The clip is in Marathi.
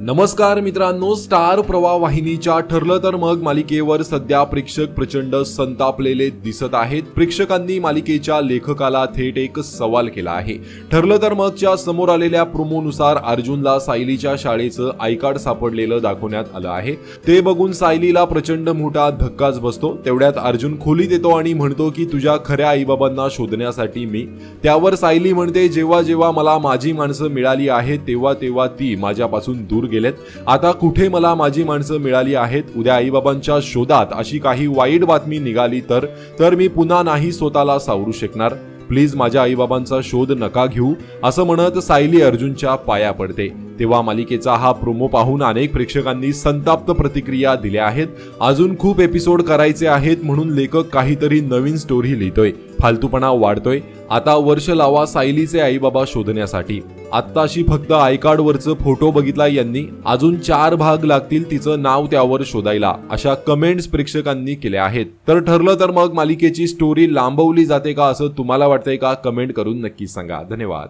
नमस्कार मित्रांनो स्टार प्रवाह वाहिनीच्या ठरलं तर मग मालिकेवर सध्या प्रेक्षक प्रचंड संतापलेले दिसत आहेत. प्रेक्षकांनी मालिकेच्या लेखकाला थेट एक सवाल केला आहे. ठरलं तर मगच्या समोर आलेल्या प्रोमोनुसार अर्जुनला सायलीच्या शाळेचं आयकार्ड सापडलेलं दाखवण्यात आलं आहे. ते बघून सायलीला प्रचंड मोठा धक्काच बसतो. तेवढ्यात अर्जुन खोलीत येतो आणि म्हणतो की तुझ्या खऱ्या आईबाबांना शोधण्यासाठी मी त्यावर सायली म्हणते जेव्हा जेव्हा मला माझी माणसं मिळाली आहेत तेव्हा तेव्हा ती माझ्यापासून दूर गेलेत. आता कुठे मला माझी माणसं मिळाली आहेत? उद्या आईबाबांच्या शोधात अशी काही वाईट बातमी निघाली तर? तर मी पुन्हा नाही स्वतःला सावरू शकणार. प्लीज माझ्या आईबाबांचा शोध नका घेऊ असं म्हणत सायली अर्जुनच्या पाया पडते. तेव्हा मालिकेचा हा प्रोमो पाहून अनेक प्रेक्षकांनी संताप्त प्रतिक्रिया दिल्या आहेत. अजून खूप एपिसोड करायचे आहेत म्हणून लेखक काहीतरी नवीन स्टोरी लिहितोय. फालतूपणा वाढतोय. आता वर्ष लावा सायलीचे आईबाबा शोधण्यासाठी. आत्ताशी फक्त आय कार्ड फोटो बघितला यांनी. अजून चार भाग लागतील तिचं नाव त्यावर शोधायला अशा कमेंट्स प्रेक्षकांनी केल्या आहेत. तर ठरलं तर मग मालिकेची स्टोरी लांबवली जाते का असं तुम्हाला वाटतंय का? कमेंट करून नक्की सांगा. धन्यवाद.